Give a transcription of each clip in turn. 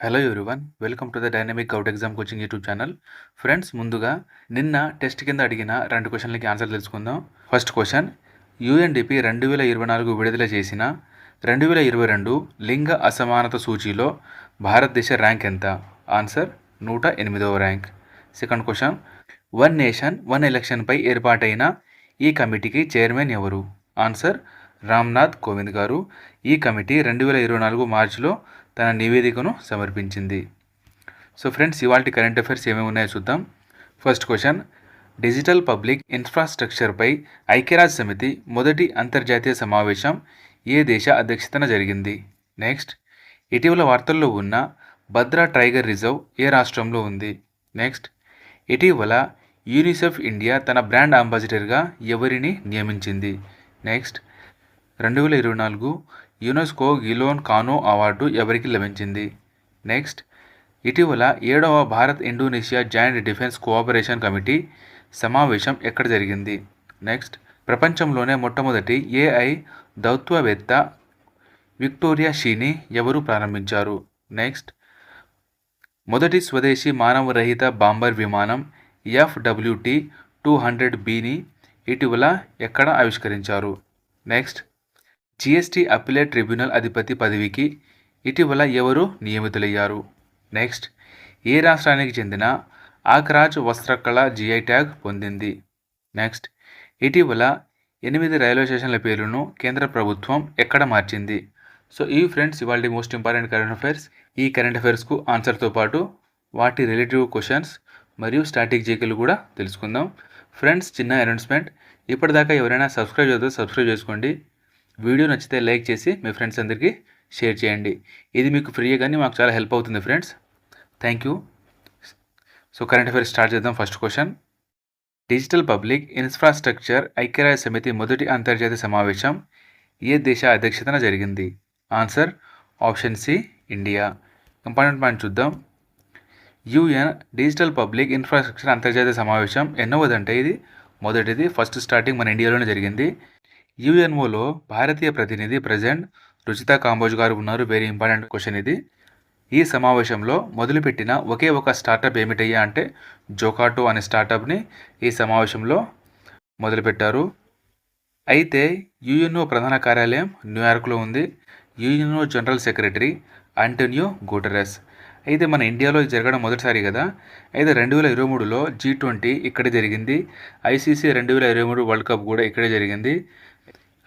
Hello everyone welcome to the dynamic out exam coaching YouTube channel friends ముందుగా నిన్న test కింద అడిగిన రెండు క్వశ్చన్లకి ఆన్సర్ తెలుసుకుందాం. ఫస్ట్ క్వశ్చన్ యుఎన్డిపి రెండు వేల ఇరవై నాలుగు విడుదల చేసిన రెండు వేల ఇరవై రెండు లింగ అసమానత సూచీలో భారతదేశ ర్యాంక్ ఎంత? ఆన్సర్ నూట ఎనిమిదవ rank. Second question one nation one ఎలక్షన్పై ఏర్పాటైన ఈ కమిటీకి చైర్మన్ ఎవరు? ఆన్సర్ రామ్నాథ్ కోవింద్ గారు. ఈ కమిటీ రెండు వేల ఇరవై నాలుగు మార్చిలో తన నివేదికను సమర్పించింది. సో ఫ్రెండ్స్ ఇవాళ కరెంట్ అఫైర్స్ ఏమేమి ఉన్నాయో చూద్దాం. ఫస్ట్ క్వశ్చన్ డిజిటల్ పబ్లిక్ ఇన్ఫ్రాస్ట్రక్చర్పై ఐక్యరాజ్య సమితి మొదటి అంతర్జాతీయ సమావేశం ఏ దేశ అధ్యక్షతన జరిగింది? నెక్స్ట్ ఇటీవల వార్తల్లో ఉన్న భద్రా టైగర్ రిజర్వ్ ఏ రాష్ట్రంలో ఉంది? నెక్స్ట్ ఇటీవల యూనిసెఫ్ ఇండియా తన బ్రాండ్ అంబాసిడర్గా ఎవరిని నియమించింది? నెక్స్ట్ రెండు వేల ఇరవై నాలుగు యునెస్కో గిలోన్ కానో అవార్డు ఎవరికి లభించింది? నెక్స్ట్ ఇటీవల ఏడవ Bharat Indonesia joint defence cooperation committee సమావేశం ఎక్కడ జరిగింది? నెక్స్ట్ ప్రపంచంలోనే మొట్టమొదటి ఏఐ దౌత్యవేత్త విక్టోరియా షీని ఎవరు ప్రారంభించారు? నెక్స్ట్ మొదటి స్వదేశీ మానవరహిత బాంబర్ విమానం ఎఫ్డబ్ల్యూటి టూ హండ్రెడ్ బిని ఇటీవల ఎక్కడ ఆవిష్కరించారు? నెక్స్ట్ జిఎస్టీ అప్పిలేట్ ట్రిబ్యునల్ అధిపతి పదవికి ఇటీవల ఎవరు నియమితులయ్యారు? నెక్స్ట్ ఏ రాష్ట్రానికి చెందిన ఆక్రాజ్ వస్త్రకళ జిఐ ట్యాగ్ పొందింది? నెక్స్ట్ ఇటీవల ఎనిమిది రైల్వే స్టేషన్ల పేర్లను కేంద్ర ప్రభుత్వం ఎక్కడ మార్చింది? సో ఈ ఫ్రెండ్స్ ఇవాళ మోస్ట్ ఇంపార్టెంట్ కరెంట్ అఫైర్స్. ఈ కరెంట్ అఫైర్స్కు ఆన్సర్తో పాటు వాటి రిలేటివ్ క్వశ్చన్స్ మరియు స్టాటిక్ జీకేలు కూడా తెలుసుకుందాం. ఫ్రెండ్స్ చిన్న అనౌన్స్మెంట్. ఇప్పటిదాకా ఎవరైనా సబ్స్క్రైబ్ చేస్తే సబ్స్క్రైబ్ చేసుకోండి. వీడియో నచ్చితే లైక్ చేసి మీ ఫ్రెండ్స్ అందరికీ షేర్ చేయండి. ఇది మీకు ఫ్రీయే కానీ మాకు చాలా హెల్ప్ అవుతుంది friends. Thank you so current affairs start చేద్దాం. First question digital public infrastructure ఐక్యరాజ్య సమితి మొదటి అంతర్జాతీయ సమావేశం ఏ దేశ అధ్యక్షతన జరిగింది? Answer option C India important point చూద్దాం. యుఎన్ డిజిటల్ పబ్లిక్ ఇన్ఫ్రాస్ట్రక్చర్ అంతర్జాతీయ సమావేశం ఎన్నోదంటే ఇది మొదటిది ఫస్ట్ స్టార్టింగ్ మన ఇండియాలోనే జరిగింది. యుఎన్ఓలో భారతీయ ప్రతినిధి ప్రజెంట్ రుచితా కాంబోజ్ గారు ఉన్నారు. వెరీ ఇంపార్టెంట్ క్వశ్చన్ ఇది. ఈ సమావేశంలో మొదలుపెట్టిన ఒకే ఒక స్టార్టప్ ఏమిటయ్యా అంటే జోకాటో అనే స్టార్టప్ని ఈ సమావేశంలో మొదలుపెట్టారు. అయితే యుఎన్ఓ ప్రధాన కార్యాలయం న్యూయార్క్లో ఉంది. UNO general secretary Antonio Guterres అయితే మన ఇండియాలో జరగడం మొదటిసారి కదా. అయితే రెండు వేల ఇరవై మూడులో జీ ట్వంటీ ఇక్కడే జరిగింది. ఐసీసీ రెండు వేల ఇరవై మూడు వరల్డ్ కప్ కూడా ఇక్కడే జరిగింది.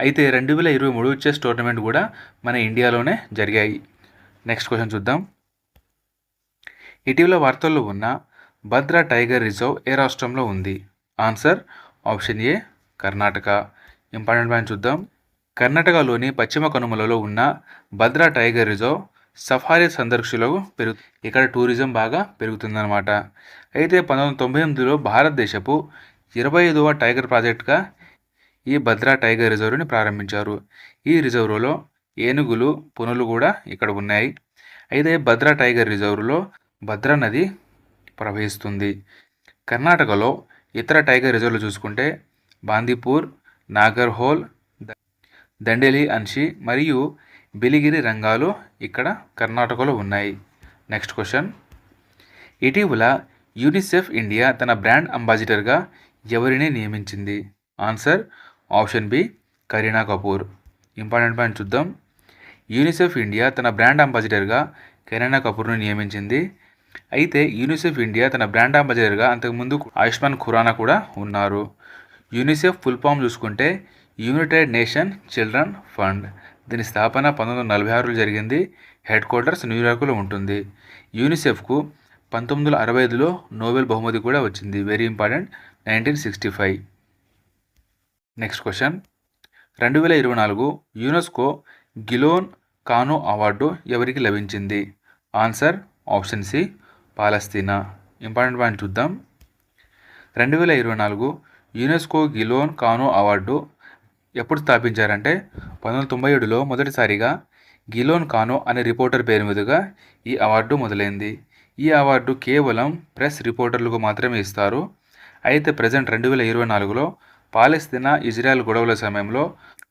అయితే రెండు వేల ఇరవై మూడు చెస్ టోర్నమెంట్ కూడా మన ఇండియాలోనే జరిగాయి. నెక్స్ట్ క్వశ్చన్ చూద్దాం. ఇటీవల వార్తల్లో ఉన్న భద్రా టైగర్ రిజర్వ్ ఏ రాష్ట్రంలో ఉంది? Answer option A Karnataka. Important point చూద్దాం. కర్ణాటకలోని పశ్చిమ కనుమలలో ఉన్న భద్రా టైగర్ రిజర్వ్ సఫారీ సందర్శకులకు పెరుగు ఇక్కడ టూరిజం బాగా పెరుగుతుందన్నమాట. అయితే పంతొమ్మిది వందల తొంభై ఎనిమిదిలో భారతదేశపు ఇరవై ఐదవ టైగర్ ప్రాజెక్ట్గా ఈ భద్రా టైగర్ రిజర్వ్ని ప్రారంభించారు. ఈ రిజర్వ్లో ఏనుగులు పునులు కూడా ఇక్కడ ఉన్నాయి. అయితే భద్రా టైగర్ రిజర్వ్లో భద్రా నది ప్రవహిస్తుంది. కర్ణాటకలో ఇతర టైగర్ రిజర్వ్లు చూసుకుంటే బాందీపూర్ నాగర్హోల్ దండేలి అన్షి మరియు బిలిగిరి రంగాలు ఇక్కడ కర్ణాటకలో ఉన్నాయి. Next question. ఇటీవల యూనిసెఫ్ ఇండియా తన బ్రాండ్ అంబాసిడర్గా ఎవరిని నియమించింది? Answer option B Kareena Kapoor. Important point చూద్దాం. యూనిసెఫ్ ఇండియా తన బ్రాండ్ అంబాసిడర్గా కరీనా కపూర్ను నియమించింది. అయితే యూనిసెఫ్ ఇండియా తన బ్రాండ్ అంబాసిడర్గా అంతకుముందు ఆయుష్మాన్ ఖురానా కూడా ఉన్నారు. యూనిసెఫ్ ఫుల్ ఫామ్ చూసుకుంటే యునైటెడ్ నేషన్ చిల్డ్రన్ ఫండ్. దీని స్థాపన పంతొమ్మిది వందల నలభై ఆరులో జరిగింది. హెడ్ క్వార్టర్స్ న్యూయార్క్లో ఉంటుంది. యూనిసెఫ్కు పంతొమ్మిది వందల అరవై ఐదులో నోబెల్ బహుమతి కూడా వచ్చింది. Very important nineteen sixty five. Next question రెండు వేల ఇరవై నాలుగు యునెస్కో గిలోన్ కానో అవార్డు ఎవరికి లభించింది? Answer option C Palestine important point చూద్దాం. రెండు వేల ఇరవై నాలుగు యునెస్కో గిలోన్ కానో అవార్డు ఎప్పుడు స్థాపించారంటే పంతొమ్మిది తొంభై ఏడులో మొదటిసారిగా గిలోన్ కానో అనే రిపోర్టర్ పేరు మీదుగా ఈ అవార్డు మొదలైంది. ఈ అవార్డు కేవలం ప్రెస్ రిపోర్టర్లకు మాత్రమే ఇస్తారు. అయితే ప్రజెంట్ రెండు వేల ఇరవై నాలుగులో పాలస్తీనా ఇజ్రాయెల్ గొడవల సమయంలో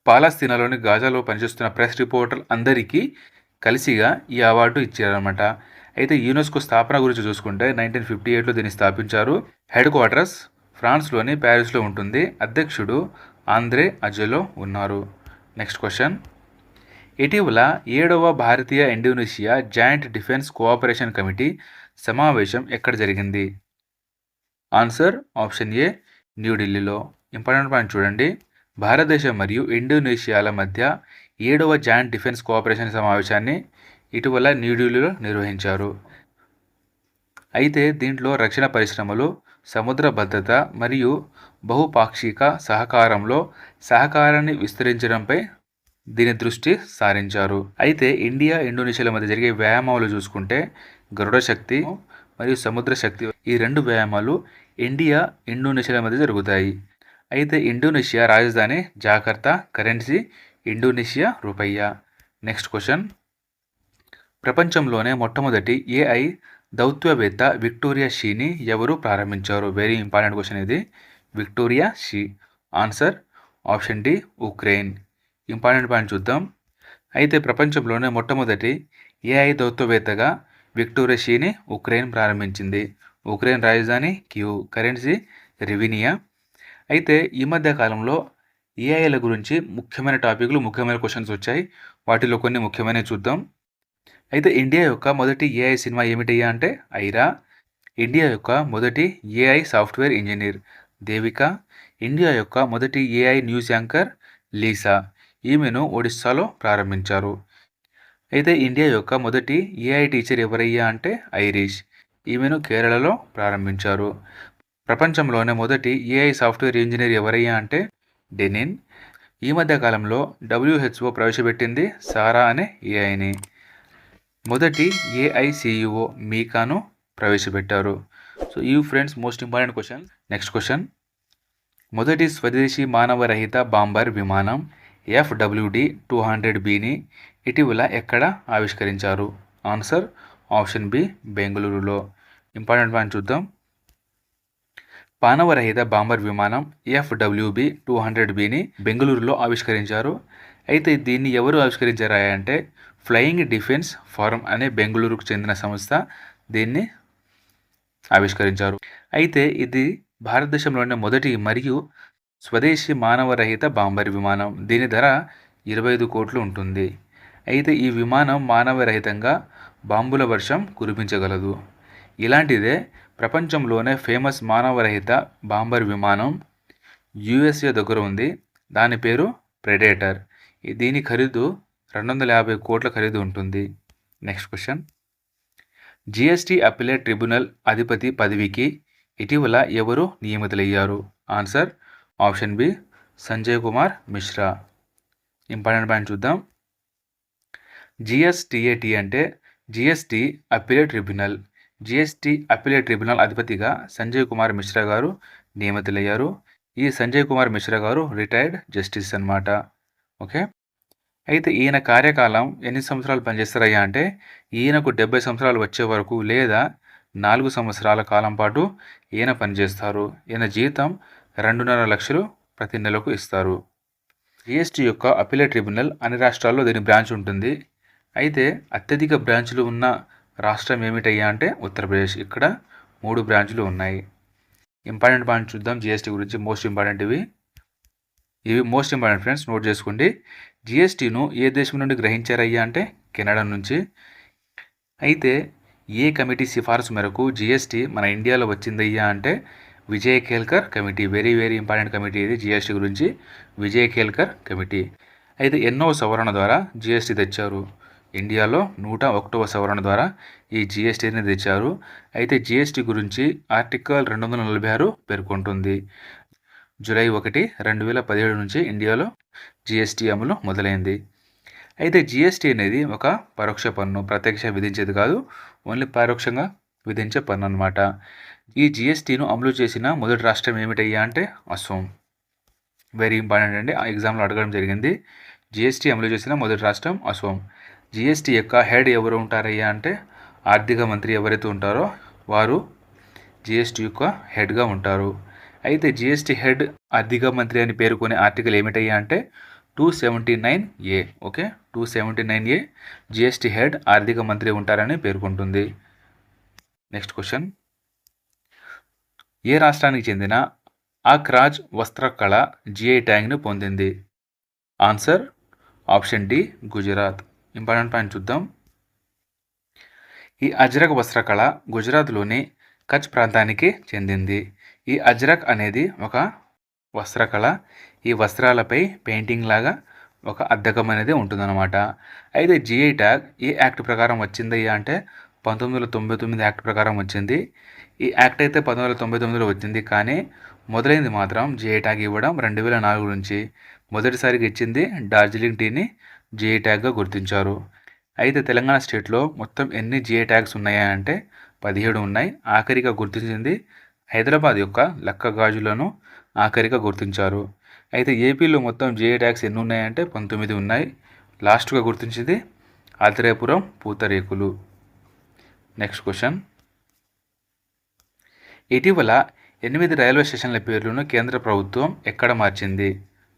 పాలస్తీనాలోని గాజాలో పనిచేస్తున్న ప్రెస్ రిపోర్టర్ అందరికీ కలిసిగా ఈ అవార్డు ఇచ్చారనమాట అయితే యునెస్కో స్థాపన గురించి చూసుకుంటే నైన్టీన్ ఫిఫ్టీ ఎయిట్లో దీన్ని స్థాపించారు. హెడ్ క్వార్టర్స్ ఫ్రాన్స్లోని ప్యారిస్లో ఉంటుంది. అధ్యక్షుడు ఆంద్రే అజలో ఉన్నారు. Next question. ఇటీవల ఏడవ భారతీయ Indonesia joint defence cooperation committee సమావేశం ఎక్కడ జరిగింది? ఆన్సర్ ఆప్షన్ ఏ న్యూఢిల్లీలో ఇంపార్టెంట్ పాయింట్ చూడండి. భారతదేశం మరియు ఇండోనేషియాల మధ్య ఏడవ జాయింట్ డిఫెన్స్ కోఆపరేషన్ సమావేశాన్ని ఇటీవల న్యూఢిల్లీలో నిర్వహించారు. అయితే దీంట్లో రక్షణ పరిశ్రమలు సముద్ర భద్రత మరియు బహుపాక్షిక సహకారంలో సహకారాన్ని విస్తరించడంపై దీని దృష్టి సారించారు. అయితే ఇండియా ఇండోనేషియాల మధ్య జరిగే వ్యాయామాలు చూసుకుంటే గరుడ శక్తి మరియు సముద్ర శక్తి ఈ రెండు వ్యాయామాలు ఇండియా ఇండోనేషియాల మధ్య జరుగుతాయి. అయితే ఇండోనేషియా రాజధాని Jakarta currency Indonesia rupiah. Next question. ప్రపంచంలోనే మొట్టమొదటి ఏఐ దౌత్యవేత్త విక్టోరియా షీని ఎవరు ప్రారంభించారు? వెరీ ఇంపార్టెంట్ క్వశ్చన్ ఇది. Victoria Shi. Answer option D Ukraine important point చూద్దాం. అయితే ప్రపంచంలోనే మొట్టమొదటి ఏఐ దౌత్యవేత్తగా విక్టోరియా షీని ఉక్రెయిన్ ప్రారంభించింది. ఉక్రెయిన్ రాజధాని క్యూ కరెన్సీ రివినియా అయితే ఈ మధ్య కాలంలో ఏఐల గురించి ముఖ్యమైన టాపిక్లు ముఖ్యమైన క్వశ్చన్స్ వచ్చాయి. వాటిలో కొన్ని ముఖ్యమైనవి చూద్దాం. అయితే ఇండియా యొక్క మొదటి ఏఐ సినిమా ఏమిటయ్యా అంటే ఐరా. ఇండియా యొక్క మొదటి AI software engineer Devika. India యొక్క మొదటి ఏఐ న్యూస్ యాంకర్ లీసా. ఈమెను ఒడిస్సాలో ప్రారంభించారు. అయితే ఇండియా యొక్క మొదటి ఏఐ టీచర్ ఎవరయ్యా అంటే ఐరిష్. ఈమెను కేరళలో ప్రారంభించారు. ప్రపంచంలోనే మొదటి ఏఐ సాఫ్ట్వేర్ ఇంజనీర్ ఎవరయ్యా అంటే డెనిన్. ఈ మధ్య కాలంలో డబ్ల్యూహెచ్ఓ ప్రవేశపెట్టింది సారా అనే ఏఐని మొదటి ఏఐసియుఓ మీకాను ప్రవేశపెట్టారు. సో ఈ friends most important question next question మొదటి స్వదేశీ మానవరహిత బాంబర్ విమానం F W D two hundred బిని ఇటీవల ఎక్కడ ఆవిష్కరించారు? ఆన్సర్ ఆప్షన్ బి బెంగళూరులో ఇంపార్టెంట్ పాయింట్ చూద్దాం. పానవరహిత బాంబర్ విమానం ఎఫ్డబ్ల్యూబి టూ హండ్రెడ్ బిని బెంగళూరులో ఆవిష్కరించారు. అయితే దీన్ని ఎవరు ఆవిష్కరించారా అంటే ఫ్లయింగ్ డిఫెన్స్ ఫారం అనే బెంగళూరుకు చెందిన సంస్థ దీన్ని ఆవిష్కరించారు. అయితే ఇది భారతదేశంలోని మొదటి మరియు స్వదేశీ మానవరహిత బాంబర్ విమానం. దీని ధర ఇరవై ఐదు కోట్లు ఉంటుంది. అయితే ఈ విమానం మానవరహితంగా బాంబుల వర్షం కురిపించగలదు. ఇలాంటిదే ప్రపంచంలోనే ఫేమస్ మానవరహిత బాంబర్ విమానం యుఎస్ఏ దగ్గర ఉంది. దాని పేరు ప్రెడేటర్. దీని ఖరీదు రెండు వందల యాభై కోట్ల ఖరీదు ఉంటుంది. Next question. GST appellate tribunal అధిపతి పదవికి ఇటీవల ఎవరు నియమితులయ్యారు? Answer option B Sanjay Kumar Mishra. Important point చూద్దాం. జిఎస్టీఏటీ అంటే GST appellate tribunal. GST appellate tribunal అధిపతిగా సంజయ్ కుమార్ మిశ్రా గారు నియమితులయ్యారు. ఈ సంజయ్ కుమార్ మిశ్రా గారు రిటైర్డ్ జస్టిస్ అనమాట ఓకే? అయితే ఈయన కార్యకాలం ఎన్ని సంవత్సరాలు పనిచేస్తారయ్యా అంటే ఈయనకు డెబ్బై సంవత్సరాలు వచ్చే వరకు లేదా నాలుగు సంవత్సరాల కాలం పాటు ఈయన పనిచేస్తారు. ఈయన జీతం రెండున్నర లక్షలు ప్రతి నెలకు ఇస్తారు. జిఎస్టీ యొక్క అపిలేట్ ట్రిబ్యునల్ అన్ని రాష్ట్రాల్లో దీని బ్రాంచ్ ఉంటుంది. అయితే అత్యధిక బ్రాంచ్లు ఉన్న రాష్ట్రం ఏమిటయ్యా అంటే ఉత్తరప్రదేశ్. ఇక్కడ మూడు బ్రాంచ్లు ఉన్నాయి. ఇంపార్టెంట్ పాయింట్ చూద్దాం. జిఎస్టీ గురించి మోస్ట్ ఇంపార్టెంట్ ఇవి ఇవి మోస్ట్ ఇంపార్టెంట్ ఫ్రెండ్స్ నోట్ చేసుకోండి. జిఎస్టీను ఏ దేశం నుండి గ్రహించారయ్యా అంటే కెనడా నుంచి. అయితే ఏ కమిటీ సిఫారసు మేరకు జిఎస్టీ మన ఇండియాలో వచ్చిందయ్యా అంటే Vijay Kelkar committee. Very very important committee ఇది జిఎస్టీ గురించి. విజయ్ కేల్కర్ కమిటీ. అయితే ఎన్నో సవరణ ద్వారా జిఎస్టీ తెచ్చారు. ఇండియాలో నూట ఒకటవ సవరణ ద్వారా ఈ జిఎస్టీని తెచ్చారు. అయితే జిఎస్టీ గురించి ఆర్టికల్ రెండు వందల నలభై ఆరు పేర్కొంటుంది. జూలై ఒకటి రెండు వేల పదిహేడు నుంచి ఇండియాలో జిఎస్టీ అమలు మొదలైంది. అయితే జిఎస్టీ అనేది ఒక పరోక్ష పన్ను ప్రత్యక్ష విధించేది కాదు ఓన్లీ పరోక్షంగా విధించే పన్ను అనమాట ఈ జిఎస్టీను అమలు చేసిన మొదటి రాష్ట్రం ఏమిటయ్యా అంటే అసోం వెరీ ఇంపార్టెంట్ అండి ఆ ఎగ్జామ్లో అడగడం జరిగింది. జిఎస్టీ అమలు చేసిన మొదటి రాష్ట్రం అసోం జిఎస్టీ యొక్క హెడ్ ఎవరు ఉంటారయ్యా అంటే ఆర్థిక మంత్రి ఎవరైతే ఉంటారో వారు జిఎస్టీ యొక్క హెడ్గా ఉంటారు. అయితే జిఎస్టీ హెడ్ ఆర్థిక మంత్రి అని పేర్కొనే ఆర్టికల్ ఏమిటయ్యా అంటే two seventy nine A okay? Two seventy nine A GST head ఆర్థిక మంత్రి ఉంటారని పేర్కొంటుంది. నెక్స్ట్ క్వశ్చన్ ఏ రాష్ట్రానికి చెందిన ఆక్రాజ్ వస్త్రకళ జిఐ ట్యాగ్ను పొందింది? Answer option D Gujarat important point చూద్దాం. ఈ అజ్రక్ వస్త్రకళ గుజరాత్లోని కచ్ ప్రాంతానికి చెందింది. ఈ అజ్రక్ అనేది ఒక వస్త్రకళ. ఈ వస్త్రాలపై పెయింటింగ్ లాగా ఒక అద్దకం అనేది ఉంటుందన్నమాట. అయితే జిఐ ట్యాగ్ ఏ యాక్ట్ ప్రకారం వచ్చింది అంటే పంతొమ్మిది వందల తొంభై తొమ్మిది యాక్ట్ ప్రకారం వచ్చింది. ఈ యాక్ట్ అయితే పంతొమ్మిది వందల తొంభై తొమ్మిదిలో వచ్చింది కానీ మొదలైంది మాత్రం జిఐ ట్యాగ్ ఇవ్వడం రెండు వేల నాలుగు నుంచి. మొదటిసారిగా ఇచ్చింది డార్జిలింగ్ టీని జిఐ ట్యాగ్గా గుర్తించారు. అయితే తెలంగాణ స్టేట్లో మొత్తం ఎన్ని జిఐ ట్యాగ్స్ ఉన్నాయా అంటే పదిహేడు ఉన్నాయి. ఆఖరిగా గుర్తించింది హైదరాబాద్ యొక్క లక్క గాజులను ఆఖరిగా గుర్తించారు. అయితే ఏపీలో మొత్తం జిఐ ట్యాగ్స్ ఎన్ని ఉన్నాయంటే పంతొమ్మిది ఉన్నాయి. లాస్ట్గా గుర్తించింది ఆత్రేయపురం పూతరేకులు. నెక్స్ట్ క్వశ్చన్ ఇటీవల ఎనిమిది రైల్వే స్టేషన్ల పేర్లను కేంద్ర ప్రభుత్వం ఎక్కడ మార్చింది?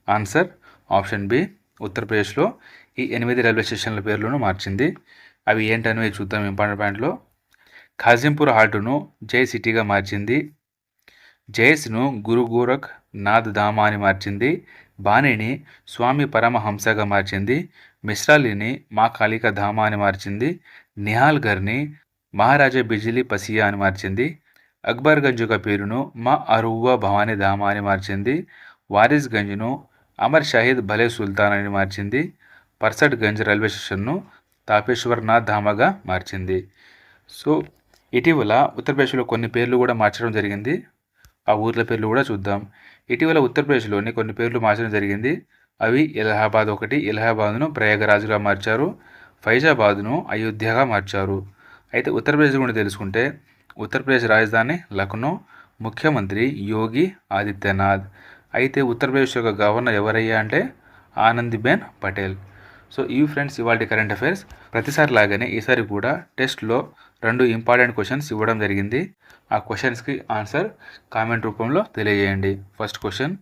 ఆన్సర్ ఆప్షన్ బి ఉత్తరప్రదేశ్లో ఈ ఎనిమిది రైల్వే స్టేషన్ల పేర్లను మార్చింది. అవి ఏంటనేవి చూద్దాం. ఇంపార్టెంట్ పాయింట్లో ఖాజింపూర్ హాల్టును జై సిటీగా మార్చింది. జయస్ను గురు గోరఖ్ నాథ్ ధామా అని మార్చింది. బాణిని స్వామి పరమహంసగా మార్చింది. మిశ్రాలిని మా కాళిక ధామా అని మార్చింది. నిహాల్గర్ని మహారాజా బిజిలీ పసియా అని మార్చింది. అక్బర్గంజ్ యొక్క పేరును మా అరువ్వ భవానీ ధామా అని మార్చింది. గంజ్ను అమర్ షాహిద్ భలే సుల్తాన్ అని మార్చింది. పర్సడ్గంజ్ రైల్వే స్టేషన్ను తాపేశ్వర్నాథ్ ధామాగా మార్చింది. సో ఇటీవల ఉత్తరప్రదేశ్లో కొన్ని పేర్లు కూడా మార్చడం జరిగింది. ఆ ఊర్ల పేర్లు కూడా చూద్దాం. ఇటీవల ఉత్తరప్రదేశ్లోని కొన్ని పేర్లు మార్చడం జరిగింది. అవి ఎలహాబాద్ ఒకటి ఎలహాబాద్ను ప్రయాగరాజుగా మార్చారు. ఫైజాబాద్ను అయోధ్యగా మార్చారు. అయితే ఉత్తరప్రదేశ్ గురించి తెలుసుకుంటే ఉత్తరప్రదేశ్ రాజధాని లక్నో ముఖ్యమంత్రి యోగి ఆదిత్యనాథ్. అయితే ఉత్తరప్రదేశ్ యొక్క గవర్నర్ ఎవరయ్యా అంటే ఆనందిబెన్ పటేల్. సో ఈ ఫ్రెండ్స్ ఇవాళ కరెంట్ అఫైర్స్ ప్రతిసారి లాగానే ఈసారి కూడా టెస్ట్లో రెండు ఇంపార్టెంట్ క్వశ్చన్స్ ఇవ్వడం జరిగింది. ఆ క్వశ్చన్స్కి ఆన్సర్ కామెంట్ రూపంలో తెలియజేయండి. ఫస్ట్ క్వశ్చన్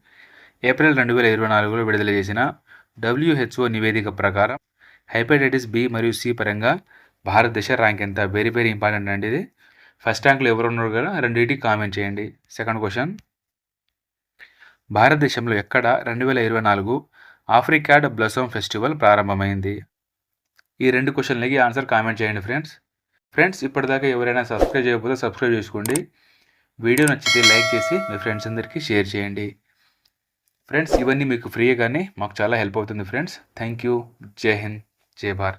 ఏప్రిల్ రెండు వేల ఇరవై నాలుగులో విడుదల చేసిన డబ్ల్యూహెచ్ఓ నివేదిక ప్రకారం హెపటైటిస్ బి మరియు సి పరంగా భారతదేశ ర్యాంక్ ఎంత? వెరీ వెరీ ఇంపార్టెంట్ అండి ఇది. ఫస్ట్ ర్యాంక్లో ఎవరు ఉన్నారు కదా రెండింటికి కామెంట్ చేయండి. సెకండ్ క్వశ్చన్ భారతదేశంలో ఎక్కడ రెండు వేల ఇరవై నాలుగు ఆఫ్రికాడ్ బ్లసమ్ ఫెస్టివల్ ప్రారంభమైంది. ఈ రెండు క్వశ్చన్లకి ఆన్సర్ కామెంట్ చేయండి ఫ్రెండ్స్. ఫ్రెండ్స్ ఇప్పటిదాకా ఎవరైనా సబ్స్క్రైబ్ చేయకపోతే సబ్స్క్రైబ్ చేసుకోండి. వీడియో నచ్చితే లైక్ చేసి మీ ఫ్రెండ్స్ అందరికీ షేర్ చేయండి. ఫ్రెండ్స్ ఇవన్నీ మీకు ఫ్రీగానే మాకు చాలా హెల్ప్ అవుతుంది ఫ్రెండ్స్. Thank you. జై హింద్. జై భారత్.